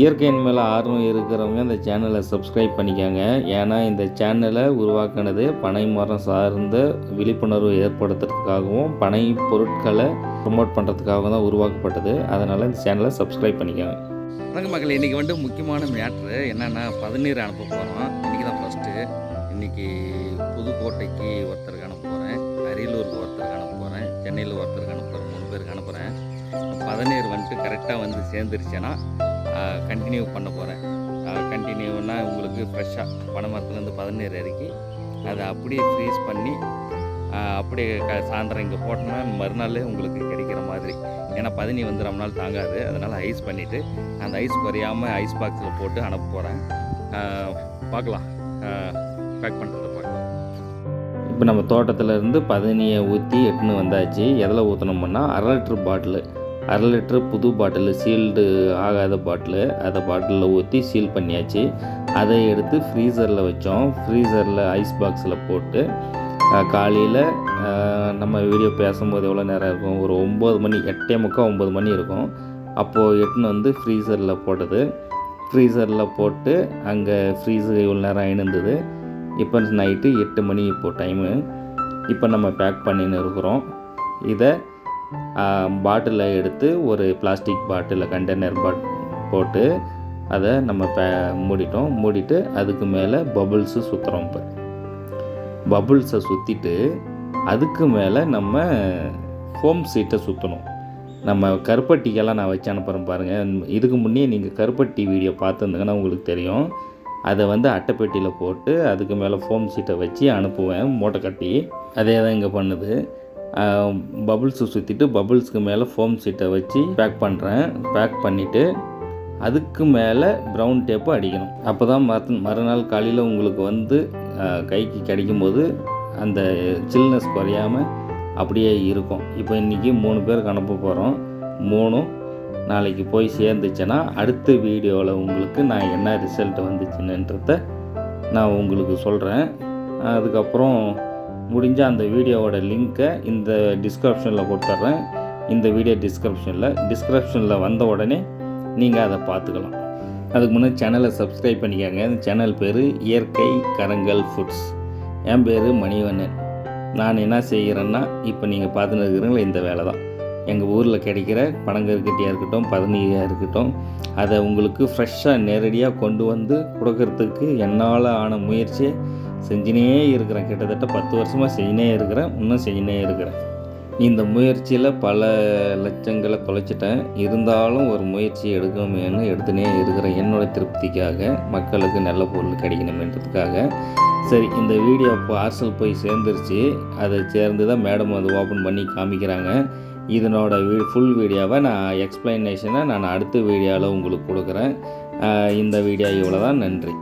இயற்கையின் மேலே ஆர்வம் இருக்கிறவங்க இந்த சேனலை சப்ஸ்கிரைப் பண்ணிக்கோங்க. ஏன்னா இந்த சேனலை உருவாக்கினது பனை மரம் சார்ந்த விழிப்புணர்வு ஏற்படுத்துறதுக்காகவும் பனை பொருட்களை ப்ரொமோட் பண்ணுறதுக்காக தான் உருவாக்கப்பட்டது. அதனால் இந்த சேனலை சப்ஸ்கிரைப் பண்ணிக்கோங்க. வணக்கம் மக்கள் இன்றைக்கி வந்து முக்கியமான மேட்ரு என்னென்னா பதநீர் அனுப்ப போகிறோம் இன்றைக்கி தான் ஃபஸ்ட்டு இன்றைக்கி புதுக்கோட்டைக்கு ஒருத்தருக்கு அனுப்ப போகிறேன் அரியலூருக்கு ஒருத்தருக்கு அனுப்ப போகிறேன் சென்னையில் ஒருத்தருக்கு அனுப்புகிறேன் மூணு பேருக்கு அனுப்புகிறேன் பதநீர் வந்துட்டு கரெக்டாக வந்து சேர்ந்துருச்சேன்னா கண்டினியூ பண்ண போகிறேன் கண்டினியூனா உங்களுக்கு ஃப்ரெஷ்ஷாக பனைமரத்துலேருந்து பதினேறு இறக்கி அதை அப்படியே ஃப்ரீஸ் பண்ணி அப்படியே க சாயந்தரம் இங்கே போட்டோம்னா மறுநாள் உங்களுக்கு கிடைக்கிற மாதிரி. ஏன்னா பதனி வந்து ரொம்ப நாள் தாங்காது. அதனால் ஐஸ் பண்ணிவிட்டு அந்த ஐஸ் குறையாமல் ஐஸ் பாக்ஸில் போட்டு அனுப்ப போகிறேன் பார்க்கலாம். பேக் பண்ணுறதை பார்க்கலாம். இப்போ நம்ம தோட்டத்தில் இருந்து பதனியை ஊற்றி எட்டுன்னு வந்தாச்சு. எதில் ஊற்றினோம்னா அரை லிட்ரு பாட்டிலு அரை லிட்ரு புது பாட்டிலு சீல்டு ஆகாத பாட்டிலு அதை பாட்டிலில் ஊற்றி சீல் பண்ணியாச்சு. அதை எடுத்து ஃப்ரீசரில் வச்சோம். ஃப்ரீசரில் ஐஸ் பாக்ஸில் போட்டு காலையில் நம்ம வீடியோ பேசும்போது எவ்வளோ நேரம் இருக்கும்? ஒரு ஒம்பது மணி எட்டே முக்கால் ஒம்பது மணி இருக்கும். அப்போது எட்டுன்னு வந்து ஃப்ரீசரில் போட்டது. ஃப்ரீசரில் போட்டு அங்கே ஃப்ரீஸு இவ்வளோ நேரம் ஆயினுந்தது. இப்போ நைட்டு எட்டு மணி இப்போது டைமு. இப்போ நம்ம பேக் பண்ணின்னு இருக்கிறோம். இதை பாட்டிலை எடுத்து ஒரு பிளாஸ்டிக் பாட்டிலில் கண்டெய்னர் பாட் போட்டு அதை நம்ம பே மூடிட்டோம். மூடிட்டு அதுக்கு மேலே பபுள்ஸு சுற்றுறோம் இப்போ பபுள்ஸை சுற்றிட்டு அதுக்கு மேலே நம்ம ஹோம் சீட்டை சுற்றணும் நம்ம கருப்பட்டிக்கெல்லாம் நான் வச்சு அனுப்புகிறேன் பாருங்கள் இதுக்கு முன்னே நீங்கள் கருப்பட்டி வீடியோ பார்த்துருந்தீங்கன்னா உங்களுக்கு தெரியும். அதை வந்து அட்டைப்பெட்டியில் போட்டு அதுக்கு மேலே ஃபோம் சீட்டை வச்சு அனுப்புவேன் மூட்டை கட்டி. அதே தான் இங்கே பண்ணுது. பபுள்ஸு சுற்றிட்டு பபுள்ஸ்க்கு மேலே ஃபோம் சீட்டை வச்சு பேக் பண்ணுறேன் பேக் பண்ணிவிட்டு அதுக்கு மேலே ப்ரௌன் டேப்பு அடிக்கணும். அப்போ தான் மறு மறுநாள் காலையில் உங்களுக்கு வந்து கைக்கு கிடைக்கும் போது அந்த சில்னஸ் குறையாமல் அப்படியே இருக்கும். இப்போ இன்றைக்கி மூணு பேருக்கு அனுப்ப போகிறோம் மூணும் நாளைக்கு போய் சேர்ந்துச்சுன்னா அடுத்த வீடியோவில் உங்களுக்கு நான் என்ன ரிசல்ட் வந்துச்சுன்னுன்றத நான் உங்களுக்கு சொல்கிறேன் அதுக்கப்புறம் முடிஞ்ச அந்த வீடியோவோட லிங்க்கை இந்த டிஸ்கிரிப்ஷனில் கொடுத்துட்றேன். இந்த வீடியோ டிஸ்கிரிப்ஷனில் டிஸ்கிரிப்ஷனில் வந்த உடனே நீங்கள் அதை பார்த்துக்கலாம். அதுக்கு முன்னாடி சேனலை சப்ஸ்கிரைப் பண்ணிக்கோங்க. இந்த சேனல் பேர் இயற்கை கரங்கள் ஃபுட்ஸ் என் பேர் மணிவண்ணன். நான் என்ன செய்கிறேன்னா இப்போ நீங்கள் பார்த்துன்னு இருக்கிறீங்களா இந்த வேலை தான் எங்கள் ஊரில் கிடைக்கிற பனங்கருக்கட்டியாக இருக்கட்டும் பதனியாக இருக்கட்டும் அதை உங்களுக்கு ஃப்ரெஷ்ஷாக நேரடியாக கொண்டு வந்து கொடுக்கறதுக்கு என்னால் ஆன முயற்சியை செஞ்சினே இருக்கிறேன். கிட்டத்தட்ட பத்து வருஷமாக செஞ்சினே இருக்கிறேன் இன்னும் செஞ்சினே இருக்கிறேன். இந்த முயற்சியில் பல லட்சங்களை தொலைச்சிட்டேன். இருந்தாலும் ஒரு முயற்சி எடுக்கணுமேனு எடுத்துனே இருக்கிற என்னோடய திருப்திக்காக மக்களுக்கு நல்ல பொருள் கிடைக்கணுமேன்றதுக்காக. சரி இந்த வீடியோ பார்சல் போய் சேர்ந்துருச்சு. அதை சேர்ந்து தான் மேடம் அது ஓப்பன் பண்ணி காமிக்கிறாங்க. இதனோட வீ ஃபுல் வீடியோவை நான் எக்ஸ்பிளனேஷனை நான் அடுத்த வீடியோவில் உங்களுக்கு கொடுக்குறேன். இந்த வீடியோ இவ்வளோ தான் நன்றி.